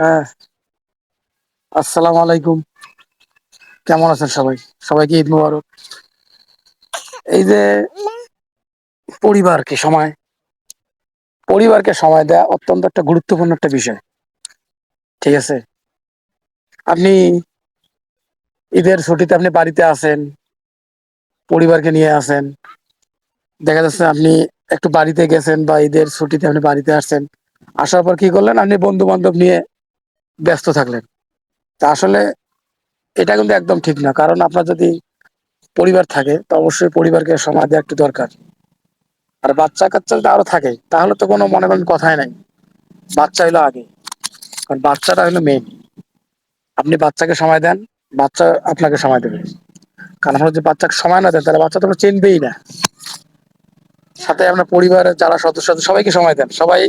হ্যাঁ। আসসালামু আলাইকুম। কেমন আছেন সবাই? সবাইকে ঈদ মুবারক। এই যে পরিবারকে সময় পরিবারকে সময় দেওয়া অত্যন্ত একটা গুরুত্বপূর্ণ একটা বিষয়। ঠিক আছে? আপনি ঈদের ছুটিতে আপনি বাড়িতে আছেন, পরিবারকে নিয়ে আসেন দেখা যাচ্ছে আপনি একটু বাড়িতে গেছেন বা ঈদের ছুটিতে আপনি বাড়িতে আসছেন। আসার পর কি করলেন? আপনি বন্ধু বান্ধব নিয়ে ব্যস্ত থাকলেন। তা আসলে এটা কিন্তু একদম ঠিক না। কারণ আপনার যদি পরিবার থাকে, তো অবশ্যই পরিবারকে সময় দেওয়া একটু দরকার। আর বাচ্চা কাচ্চা যদি আরও থাকে, তাহলে তো কোনো মনে করেন কথাই নাই। বাচ্চা হলো আগে। কারণ বাচ্চাটা হলো মেন আপনি বাচ্চাকে সময় দেন, বাচ্চা আপনাকে সময় দেবে। কারণ আপনার যদি বাচ্চাকে সময় না দেন, তাহলে বাচ্চা তো চিনবেই না। সাথে আপনার পরিবারের যারা সদস্য সবাইকে সময় দেন। সবাই,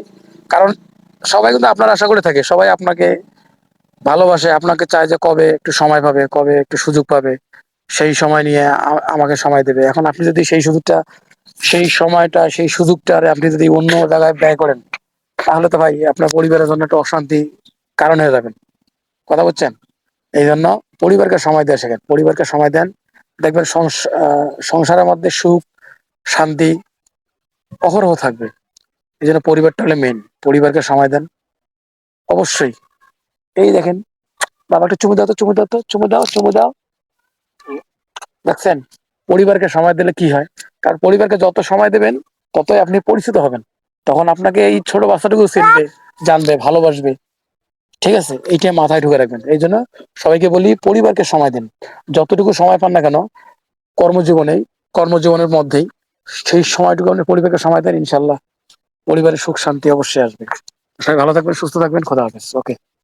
কারণ সবাই কিন্তু আপনার আশা করে থাকে। সবাই আপনাকে ভালোবাসে, আপনাকে চায় যে কবে একটু সময় পাবে, কবে একটু সুযোগ পাবে, সেই সময় নিয়ে আমাকে সময় দেবে। এখন আপনি যদি সেই সুযোগটা, সেই সময়টা, সেই সুযোগটা আপনি যদি অন্য জায়গায় ব্যয় করেন, তাহলে তো ভাই আপনার পরিবারের জন্য একটা অশান্তি কারণ হয়ে যাবেন। কথা বলছেন এই জন্য পরিবারকে সময় দেওয়া শেখেন। পরিবারকে সময় দেন। দেখবেন সংসারের মধ্যে সুখ, শান্তি অহরহ থাকবে। এই জন্য পরিবারটা হলে মেন পরিবারকে সময় দেন। অবশ্যই। এই দেখেন, বাবা একটু চুমু দাও তো, চুমু দাও তো, চুমু দাও চুমু দাও। দেখছেন, পরিবারকে সময় দিলে কি হয়? কারণ পরিবারকে যত সময় দেবেন, ততই আপনি পরিচিত হবেন। তখন আপনাকে এই ছোট বাচ্চাটুকু চিনবে, জানবে, ভালোবাসবে। ঠিক আছে? এইটা মাথায় ঢুকে রাখবেন। এই জন্য সবাইকে বলি, পরিবারকে সময় দিন। যতটুকু সময় পান না কেন কর্মজীবনে কর্মজীবনের মধ্যেই, সেই সময়টুকু আপনি পরিবারকে সময় দেন ইনশাল্লাহ পরিবারের সুখ, শান্তি অবশ্যই আসবে। সবাই ভালো থাকবেন, সুস্থ থাকবেন, খোদা হাফেজ। ওকে।